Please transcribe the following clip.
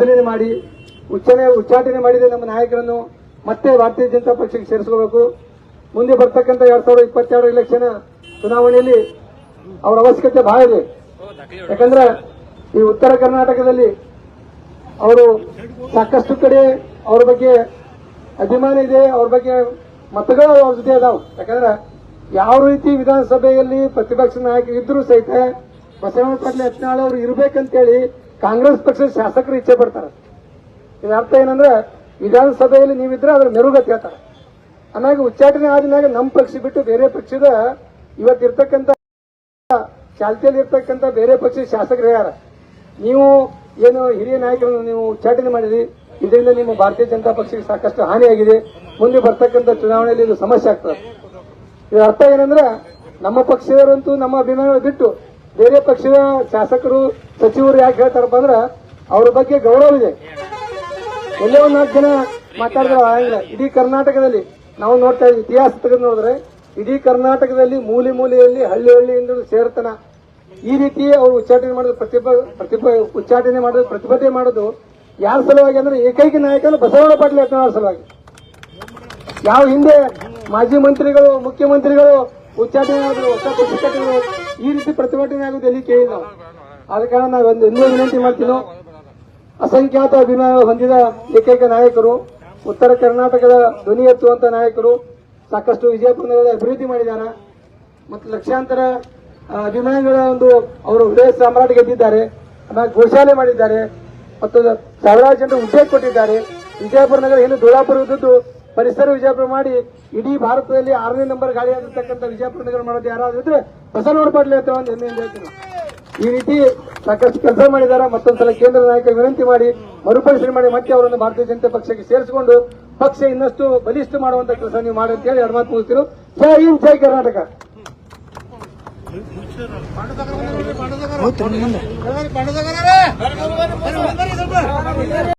ಉಚ್ಚಾಟನೆ ಮಾಡಿ ಉಚ್ಚನೆ ಉಚ್ಚಾಟನೆ ಮಾಡಿದ ನಮ್ಮ ನಾಯಕರನ್ನು ಮತ್ತೆ ಭಾರತೀಯ ಜನತಾ ಪಕ್ಷಕ್ಕೆ ಸೇರಿಸ್ಕೋಬೇಕು ಮುಂದೆ ಬರ್ತಕ್ಕಂಥ ಎರಡ್ ಸಾವಿರದ ಇಪ್ಪತ್ತೆರಡು ಇಲೆಕ್ಷನ್ ಚುನಾವಣೆಯಲ್ಲಿ ಅವರ ಅವಶ್ಯಕತೆ ಬಹಳ ಇದೆ. ಯಾಕಂದ್ರೆ ಈ ಉತ್ತರ ಕರ್ನಾಟಕದಲ್ಲಿ ಅವರು ಸಾಕಷ್ಟು ಕಡೆ ಅವ್ರ ಬಗ್ಗೆ ಅಭಿಮಾನ ಇದೆ, ಅವ್ರ ಬಗ್ಗೆ ಮತಗಳು ಅವ್ರ ಜೊತೆ ಅದಾವ. ಯಾಕಂದ್ರೆ ಯಾವ ರೀತಿ ವಿಧಾನಸಭೆಯಲ್ಲಿ ಪ್ರತಿಪಕ್ಷ ನಾಯಕ ಇದ್ರೂ ಸಹಿತ ಬಸವಣ್ಣ ಪಾಟೀಲ್ ಯತ್ನಾಳ್ ಅವರು ಇರ್ಬೇಕಂತೇಳಿ ಕಾಂಗ್ರೆಸ್ ಪಕ್ಷದ ಶಾಸಕರು ಇಚ್ಛೆ ಪಡ್ತಾರೆ ಇದರ ಅರ್ಥ ಏನಂದ್ರೆ, ವಿಧಾನಸಭೆಯಲ್ಲಿ ನೀವಿದ್ರೆ ಅದ್ರ ಮೆರುಗತಿ ಹೇಳ್ತಾರೆ. ಆಮ್ಯಾಗ ಉಚ್ಚಾಟನೆ ಆದ್ಮ್ಯಾಗ ನಮ್ಮ ಪಕ್ಷ ಬಿಟ್ಟು ಬೇರೆ ಪಕ್ಷದ ಇವತ್ತಿರ್ತಕ್ಕಂತ ಚಾಲ್ತಿಯಲ್ಲಿ ಇರ್ತಕ್ಕಂಥ ಬೇರೆ ಪಕ್ಷದ ಶಾಸಕರು ಹೇಳ್ಯಾರ ನೀವು ಏನು ಹಿರಿಯ ನಾಯಕರನ್ನು ನೀವು ಉಚ್ಚಾಟನೆ ಮಾಡಿರಿ ಇದರಿಂದ ನಿಮ್ಮ ಭಾರತೀಯ ಜನತಾ ಪಕ್ಷಕ್ಕೆ ಸಾಕಷ್ಟು ಹಾನಿಯಾಗಿದೆ. ಮುಂದೆ ಬರ್ತಕ್ಕಂಥ ಚುನಾವಣೆಯಲ್ಲಿ ಇದು ಸಮಸ್ಯೆ ಆಗ್ತದೆ. ಇದರ ಅರ್ಥ ಏನಂದ್ರೆ, ನಮ್ಮ ಪಕ್ಷದವರಂತೂ ನಮ್ಮ ಅಭಿಮಾನ ಬಿಟ್ಟು ಬೇರೆ ಪಕ್ಷದ ಶಾಸಕರು ಸಚಿವರು ಯಾಕೆ ಹೇಳ್ತಾರಪ್ಪ ಅಂದ್ರೆ ಅವ್ರ ಬಗ್ಗೆ ಗೌರವ ಇದೆ. ಎಲ್ಲೇ ಒಂದ್ ನಾಲ್ಕು ಜನ ಮಾತಾಡಿದ್ರೆ ಇಡೀ ಕರ್ನಾಟಕದಲ್ಲಿ ನಾವು ನೋಡ್ತಾ ಇದ್ದೀವಿ, ಇತಿಹಾಸ ತೆಗೆದು ನೋಡಿದ್ರೆ ಇಡೀ ಕರ್ನಾಟಕದಲ್ಲಿ ಮೂಲೆ ಮೂಲೆಯಲ್ಲಿ ಹಳ್ಳಿ ಹಳ್ಳಿಯಿಂದ ಸೇರ್ತನ. ಈ ರೀತಿ ಅವರು ಉಚ್ಚಾಟನೆ ಮಾಡೋದು ಪ್ರತಿಭ ಪ್ರತಿಭ, ಉಚ್ಚಾಟನೆ ಮಾಡೋದು ಪ್ರತಿಭಟನೆ ಮಾಡೋದು ಯಾರ ಸಲುವಾಗಿ ಅಂದ್ರೆ ಏಕೈಕ ನಾಯಕನು ಬಸವಣ್ಣ ಪಾಟೀಲ್ ಯತ್ನಾಳ್ ಸಲುವಾಗಿ. ಯಾವ ಹಿಂದೆ ಮಾಜಿ ಮಂತ್ರಿಗಳು, ಮುಖ್ಯಮಂತ್ರಿಗಳು ಉಚ್ಚಾಟನೆ ಮಾಡಿದ್ರು, ಹೊಸ ಈ ರೀತಿ ಪ್ರತಿಭಟನೆ ಆಗೋದು ಎಲ್ಲಿ ಕೇಳಿಲ್ಲ ನಾವು ಆದ ಕಾರಣ ನಾವೊಂದು ಇನ್ನೂ ವಿನಂತಿ ಮಾಡ್ತೀನೋ. ಅಸಂಖ್ಯಾತ ಅಭಿಮಾನ ಹೊಂದಿದ ಏಕೈಕ ನಾಯಕರು, ಉತ್ತರ ಕರ್ನಾಟಕದ ಧ್ವನಿ ಎತ್ತುವಂತ ನಾಯಕರು, ಸಾಕಷ್ಟು ವಿಜಯಪುರ ನಗರದ ಅಭಿವೃದ್ಧಿ ಮಾಡಿದ್ದಾರೆ. ಮತ್ತು ಲಕ್ಷಾಂತರ ಅಭಿಮಾನಿಗಳ ಒಂದು ಅವರು ಹೃದಯ ಸಾಮ್ರಾಟ್ ಗೆದ್ದಿದ್ದಾರೆ. ಆಮೇಲೆ ಗೋಶಾಲೆ ಮಾಡಿದ್ದಾರೆ. ಮತ್ತು ಸಾವಿರಾರು ಜನರು ಉದ್ಯೋಗ ಕೊಟ್ಟಿದ್ದಾರೆ. ವಿಜಯಪುರ ನಗರ ಏನು ಧೂಳಾಪುರ ಇದ್ದದ್ದು, ಪರಿಸರ ವಿಜಯಪುರ ಮಾಡಿ ಇಡೀ ಭಾರತದಲ್ಲಿ ಆರನೇ ನಂಬರ್ ಗಾಳಿ ಆಗಿರ್ತಕ್ಕಂಥ ವಿಜಯಪುರ ನಗರ ಮಾಡೋದು ಯಾರಾದ್ರೂ ಇದ್ರೆ ಬಸವನಗೌಡ ಪಾಟೀಲ್ ಅಂತ ಒಂದು ಹೆಮ್ಮೆಯಿಂದ ಹೇಳ್ತೀನಿ. ಈ ರೀತಿ ಸಾಕಷ್ಟು ಕೆಲಸ ಮಾಡಿದ್ದಾರೆ ಮತ್ತೊಂದ್ಸಲ ಕೇಂದ್ರ ನಾಯಕ ವಿನಂತಿ ಮಾಡಿ ಮರುಪರಿಶೀಲನೆ ಮಾಡಿ ಮತ್ತೆ ಅವರನ್ನು ಭಾರತೀಯ ಜನತಾ ಪಕ್ಷಕ್ಕೆ ಸೇರಿಸಿಕೊಂಡು ಪಕ್ಷ ಇನ್ನಷ್ಟು ಬಲಿಷ್ಠ ಮಾಡುವಂತ ಕೆಲಸ ನೀವು ಮಾಡಿ ಅಂತ ಹೇಳಿ ಎರಡು ಮಾತು ಮುಗಿಸ್ತಿರು ಜೈ ಹಿಂದ್ ಜೈ ಕರ್ನಾಟಕ